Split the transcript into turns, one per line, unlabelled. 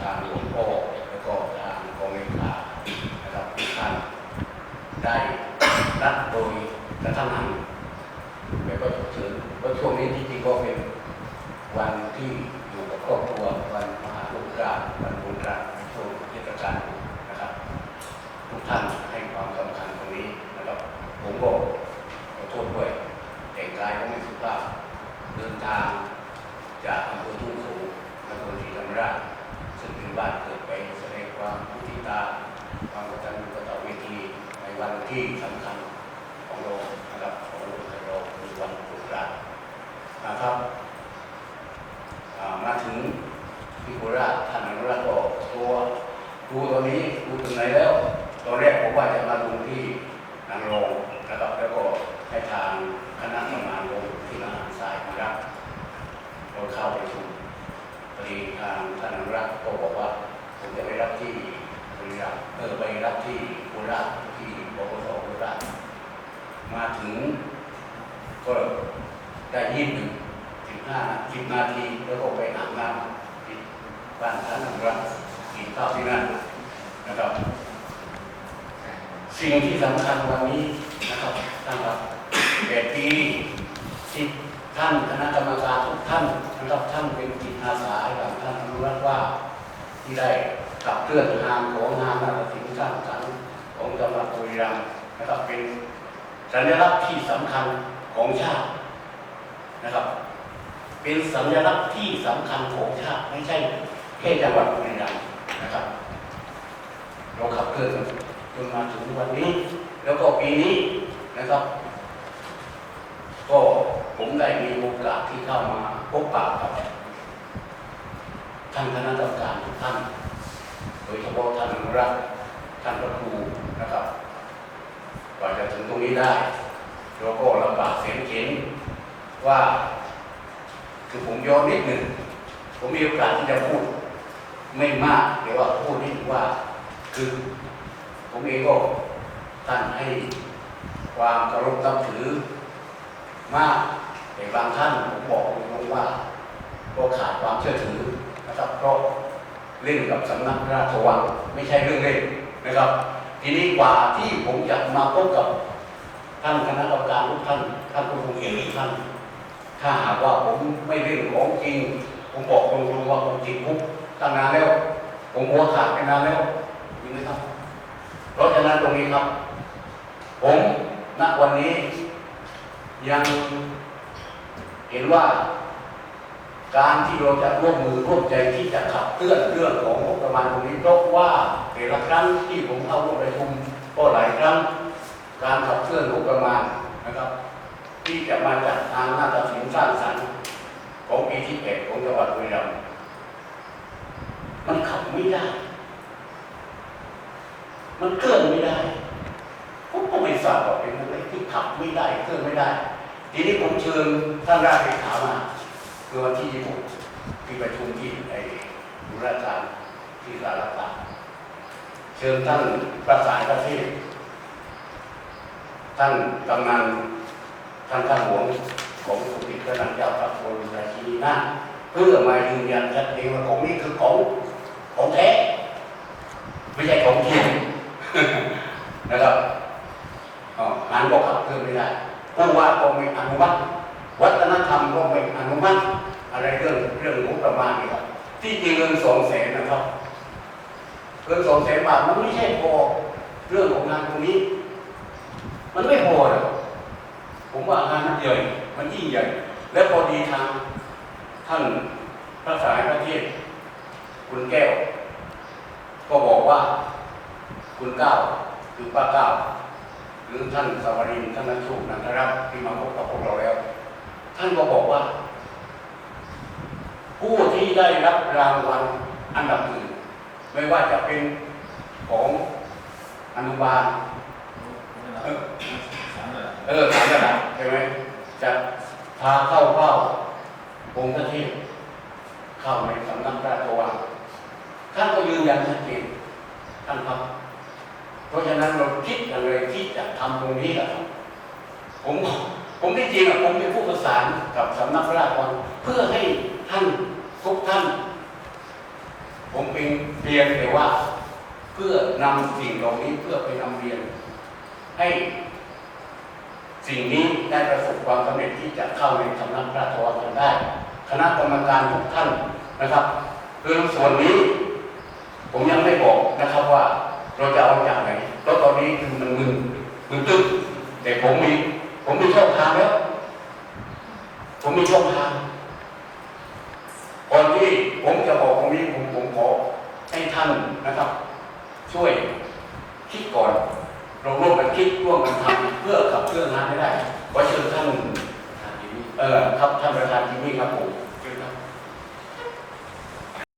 ทางหลวงพ่อแล้วก็ทางกองเอกานะครับทุกท่านได้รับโดยกระทั่งหันแล้วก็ถึงว่าช่วงนี้จริงๆก็เป็นวันที่ ที่สำคัญของเรานะครับของเราในเราคือวันสงกรานต์นะครับมาถึงที่โคราชท่านอนุรักษ์ก็ตัวดูตอนนี้ดูถึงไหนแล้วตอนแรกผมว่าจะมาดูที่นางรองนะครับแล้วก็ให้ทางคณะทำงานลงที่มหาสายมารับเราเข้าไปชุมพอดีทางท่านอนุรักษ์ก็บอกว่าผมจะไปรับที่ รีรัมย์เออไปรับที่โคราชที่บกสโคราชมาถึงก็ได้ยี่สิบสิบห้าสิบนาทีแล้วก็ไปอาบน้ำที่บ้านท่านอนุรักกินข้าวที่นั่นนะครับ สิ่งที่สำคัญวันนี้นะครับท่านครับแปดปีที่ท่านคณะกรรมการทุกท่านนะครับท่านเป็นจิตอาสาให้กับท่านอนุรักว่าที่ได้ ขับเคลื่อนงานของงานนาฏศิลป์สร้างสรรค์ของจังหวัดบุรีรัมย์นะครับเป็นสัญลักษณ์ที่สำคัญของชาตินะครับ เป็นสัญลักษณ์ที่สำคัญของชาติไม่ใช่แค่จังหวัดบุรีรัมย์นะครับเราขับเคลื่อนจนมาถึงวันนี้ แล้วก็ปีนี้นะครับ ก็ผมได้มีโอกาสที่เข้ามาพบปะกับท่านคณะกรรมการทุกท่าน โดยเฉพาะท่านอนุรักษ์ท่านพระครูนะครับกว่าจะถึงตรงนี้ได้เราก็ลำบากเสียงเข็นว่า คือผมย้อนนิดหนึ่ง ผมมีโอกาสที่จะพูด ไม่มากแต่ว่าพูดนิดว่า คือ ผมเองก็ท่านให้ความเคารพนับถือ มากแต่บางท่านผมบอกตรงว่าก็ขาดความเชื่อถือนะครับเพราะ เล่นกับสำนักราชวังไม่ใช่เรื่องเล่นนะครับ ทีนี้กว่าที่ผมจะมาพบกับท่านคณะกรรมการทุกท่านท่านผู้ทรงเกียรติทุกท่านถ้าหากว่าผมไม่เล่นของจริง ผมบอกตรงๆว่าผมจริงคุกตั้งนานแล้ว ผมหัวขาดไปนานแล้วจริงไหมครับ เพราะฉะนั้นตรงนี้ครับ ผมณวันนี้ยังเห็นว่า การที่เราจะร่วมมือร่วมใจที่จะขับเคลื่อนเรื่องของงบประมาณตรงนี้เพราะว่าแต่ละครั้งที่ผมเข้าร่วมประชุมก็หลายครั้ง การขับเคลื่อนงบประมาณนะครับ ที่จะมาจากทางนาฏศิลป์สร้างสรรค์ของปีที่แปดของจังหวัดบุรีรัมย์มันขับไม่ได้ มันเคลื่อนไม่ได้ผมก็ไม่ทราบว่าเป็นอะไรที่ขับไม่ได้เคลื่อนไม่ได้ ทีนี้ผมเชิญท่านราชเลขา มาเมื่อวันที่26ที่ประชุมที่ไอ้ดุราการที่สารตาเชิญท่านประสานประเทศ ท่านกำนันท่านข้าหลวงของสมเด็จพระนางเจ้าพระบรมราชินีนาเพื่อมายืนยันชัดเจนว่าของนี้คือของของแท้ไม่ใช่ของจริงนะครับอ๋องานก็ขับเคลื่อนไม่ได้ผู้ว่าก็ไม่อนุมัติวัฒนธรรมก็ไม่อนุมัติ อะไรเรื่องเรื่องงบประมาณเนี่ครับที่จริงเงินสองแสนนะครับเงินสองแสนบาทมันไม่ใช่พอเรื่องของงานตรงนี้ มันไม่พอหรอกผมว่างานมันใหญ่มันยิ่งใหญ่ แล้วพอดีทางท่านพระสายพระเทศคุณแก้ว ก็บอกว่าคุณเก้าคือป้าเก้าหรือท่านสวรินท่านนันทุนันทรัตน์ที่มาพบกับพวกเราแล้ว ท่านก็บอกว่า ผู้ที่ได้รับรางวัลอันดับหนึ่งไม่ว่าจะเป็นของอนุบาลเออเออสามระดับใช่ไหมจะพาเข้าเฝ้าองค์พระเทพเข้าในสำนักราชวังท่านก็ยืนยันชัดเจนท่านครับเพราะฉะนั้นเราคิดอย่างไรที่จะทำตรงนี้แหละครับผมผมที่จริงอะผมเป็นผู้ประสานกับสำนักพระราชวังเพื่อให้ ท่านทุกท่าน ผมเป็นเพียงแต่ว่าเพื่อนำสิ่งเหล่านี้เพื่อไปนำเรียน ให้สิ่งนี้ได้ประสบความสำเร็จที่จะเข้าในสำนักพระราชวังกันได้ คณะกรรมการทุกท่านนะครับคือส่วนนี้ ผมยังไม่บอกนะครับว่าเราจะเอาจากไหนเพราะตอนนี้คือมันมึนมึนตึ๊บแต่ผมมีช่องทางแล้ว ผมมีช่องทางก่อนที่ผมจะบอกตรงนี้ผมผมขอให้ท่านนะครับ ช่วยคิดก่อน เราร่วมกันคิดร่วมกันทำเพื่อขับเคลื่อนงานให้ได้ขอเชิญท่านเออครับท่านประธานที่นี่ครับผม